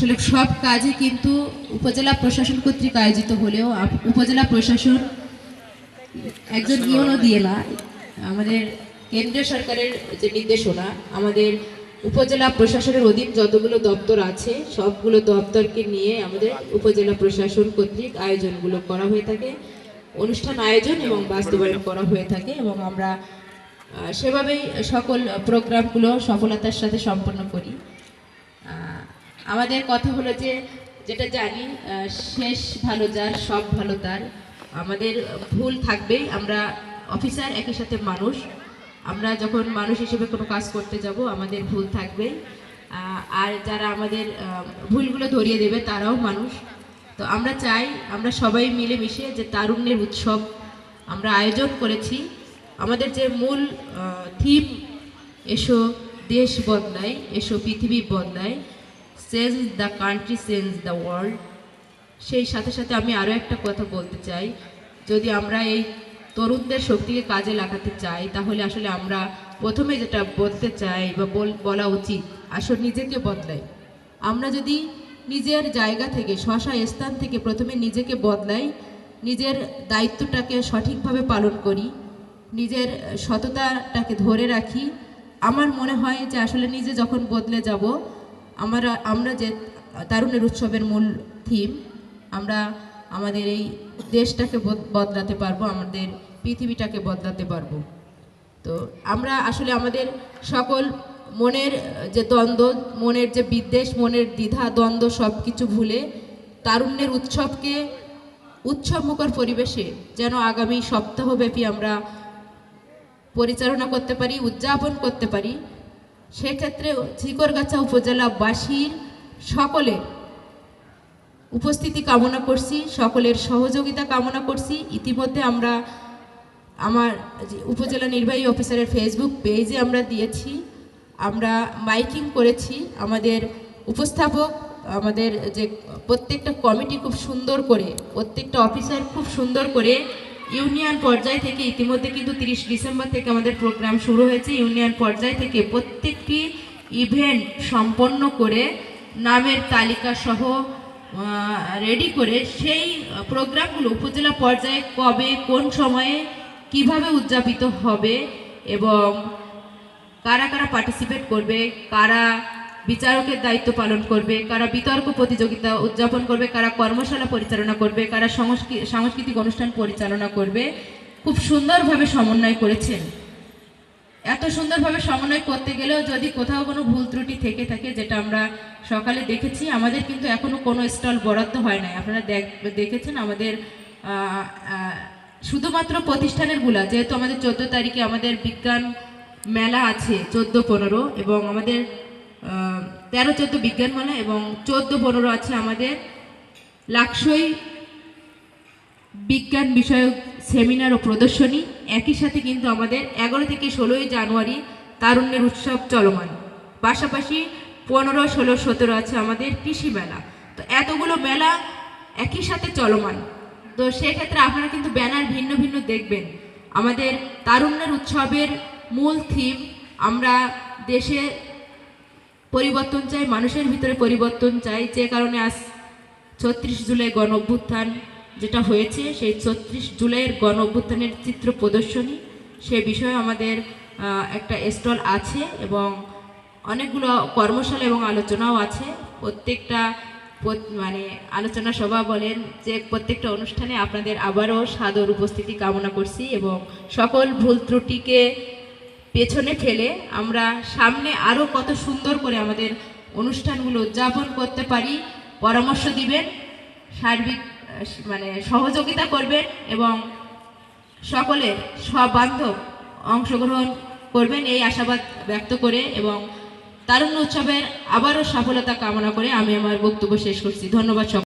আসলে সব কাজই কিন্তু উপজেলা প্রশাসন কর্তৃক আয়োজিত হলেও উপজেলা প্রশাসন একজন নিয়মও দিয়ে না। আমাদের কেন্দ্রীয় সরকারের যে নির্দেশনা আমাদের উপজেলা প্রশাসনের অধীন যতগুলো দপ্তর আছে সবগুলো দপ্তরকে নিয়ে আমাদের উপজেলা প্রশাসন কর্তৃক আয়োজনগুলো করা হয়ে থাকে। অনুষ্ঠান আয়োজন এবং বাস্তবায়ন করা হয়ে থাকে এবং আমরা সেভাবেই সকল প্রোগ্রামগুলো সফলতার সাথে সম্পন্ন করি। আমাদের কথা হলো যে, যেটা জানি শেষ ভালো যার, সব ভালো তার। আমাদের ভুল থাকবেই আমরা অফিসার একই সাথে মানুষ। আমরা যখন মানুষ হিসেবে কোনো কাজ করতে যাব, আমাদের ভুল থাকবে। আর যারা আমাদের ভুলগুলো ধরিয়ে দেবে, তারাও মানুষ। তো আমরা চাই, আমরা সবাই মিলেমিশে যে তারুণ্যের উৎসব আমরা আয়োজন করেছি। আমাদের যে মূল থিম এসো দেশ বদলায়, এসো পৃথিবী বদলায়। Change the country change the world সেই সাথে সাথে আমি আরও একটা কথা বলতে চাই। যদি আমরা এই তরুণদের শক্তিকে কাজে লাগাতে চাই, তাহলে আসলে আমরা প্রথমে যেটা বলতে চাই বা বল- বলা উচিত, আসলে নিজেকে বদলাই। আমরা যদি নিজের জায়গা থেকে শশা স্থান থেকে প্রথমে নিজেকে বদলাই, নিজের দায়িত্বটাকে সঠিকভাবে পালন করি, নিজের সততাটাকে ধরে রাখি, আমার মনে হয় যে আসলে নিজে যখন বদলে যাব আমরা আমরা যে তারুণের উৎসবের মূল থিম আমরা আমাদের এই দেশটাকে বদলাতে পারব, আমাদের পৃথিবীটাকে বদলাতে পারব। তো আমরা আসলে আমাদের সকল মনের যে দ্বন্দ্ব, মনের যে বিদ্বেষ, মনের দ্বিধা, দ্বন্দ্ব সব কিছু ভুলে তারুণ্যের উৎসবকে উৎসবমুখর পরিবেশে যেন আগামী সপ্তাহব্যাপী আমরা পরিচালনা করতে পারি, উদযাপন করতে পারি সেক্ষেত্রে ঝিকরগাছা উপজেলাবাসীর সকলের উপস্থিতি কামনা করছি, সকলের সহযোগিতা কামনা করছি। ইতিমধ্যে আমরা আমার উপজেলা নির্বাহী অফিসারের ফেসবুক পেজে আমরা দিয়েছি, আমরা মাইকিং করেছি। আমাদের উপস্থাপক, আমাদের যে প্রত্যেকটা কমিটি খুব সুন্দর করে, প্রত্যেকটা অফিসার খুব সুন্দর করে ইউনিয়ন পর্যায় থেকে ইতিমধ্যে কিন্তু তিরিশ ডিসেম্বর থেকে আমাদের প্রোগ্রাম শুরু হয়েছে। ইউনিয়ন পর্যায় থেকে প্রত্যেকটি ইভেন্ট সম্পন্ন করে নামের তালিকা সহ রেডি করে সেই প্রোগ্রামগুলো উপজেলা পর্যায়ে কবে, কোন সময়ে, কীভাবে উদযাপিত হবে এবং কারা কারা পার্টিসিপেট করবে, কারা বিচারকের দায়িত্ব পালন করবে, কারা বিতর্ক প্রতিযোগিতা উদযাপন করবে, কারা কর্মশালা পরিচালনা করবে, কারা সংস্কৃ- সাংস্কৃতিক অনুষ্ঠান পরিচালনা করবে, খুব সুন্দরভাবে সমন্বয় করেছেন। এত সুন্দরভাবে সমন্বয় করতে গেলেও যদি কোথাও কোনো ভুল ত্রুটি থেকে থাকে, যেটা আমরা সকালে দেখেছি, আমাদের কিন্তু এখনও কোনো স্টল বরাদ্দ হয় নাই। আপনারা দেখ- দেখেছেন আমাদের শুধুমাত্র প্রতিষ্ঠানেরগুলা, যেহেতু আমাদের চোদ্দ তারিখে আমাদের বিজ্ঞান মেলা আছে, চোদ্দ, পনেরো, এবং আমাদের তেরো চোদ্দ বিজ্ঞান মেলা এবং চোদ্দ পনেরো আছে আমাদের লাকসই বিজ্ঞান বিষয়ক সেমিনার ও প্রদর্শনী। একই সাথে কিন্তু আমাদের এগারো থেকে ষোলোই জানুয়ারি তারুণ্যের উৎসব চলমান। পাশাপাশি পনেরো, ষোলো, সতেরো আছে আমাদের কৃষি মেলা। তো এতগুলো মেলা একই সাথে চলমান। তো সেক্ষেত্রে আপনারা কিন্তু ব্যানার ভিন্ন ভিন্ন দেখবেন। আমাদের তারুণ্যের উৎসবের মূল থিম আমরা দেশে পরিবর্তন চাই, মানুষের ভিতরে পরিবর্তন চাই। যে কারণে আজ ছত্রিশ জুলাই গণ অভ্যুত্থান যেটা হয়েছে, সেই ছত্রিশ জুলাইয়ের গণ অভ্যুত্থানের চিত্র প্রদর্শনী, সে বিষয়ে আমাদের একটা স্টল আছে এবং অনেকগুলো কর্মশালা এবং আলোচনাও আছে। প্রত্যেকটা মানে আলোচনা সভা বলেন, যে প্রত্যেকটা অনুষ্ঠানে আপনাদের আবারও সাদর উপস্থিতি কামনা করছি এবং সকল ভুল ত্রুটিকে পেছনে ফেলে আমরা সামনে আরও কত সুন্দর করে আমাদের অনুষ্ঠানগুলো উদযাপন করতে পারি, পরামর্শ দিবেন, সার্বিক মানে সহযোগিতা করবেন এবং সকলের সবান্ধব অংশগ্রহণ করবেন এই আশাবাদ ব্যক্ত করে এবং তারুণ্য উৎসবের আবারও সফলতা কামনা করে আমি আমার বক্তব্য শেষ করছি ধন্যবাদ।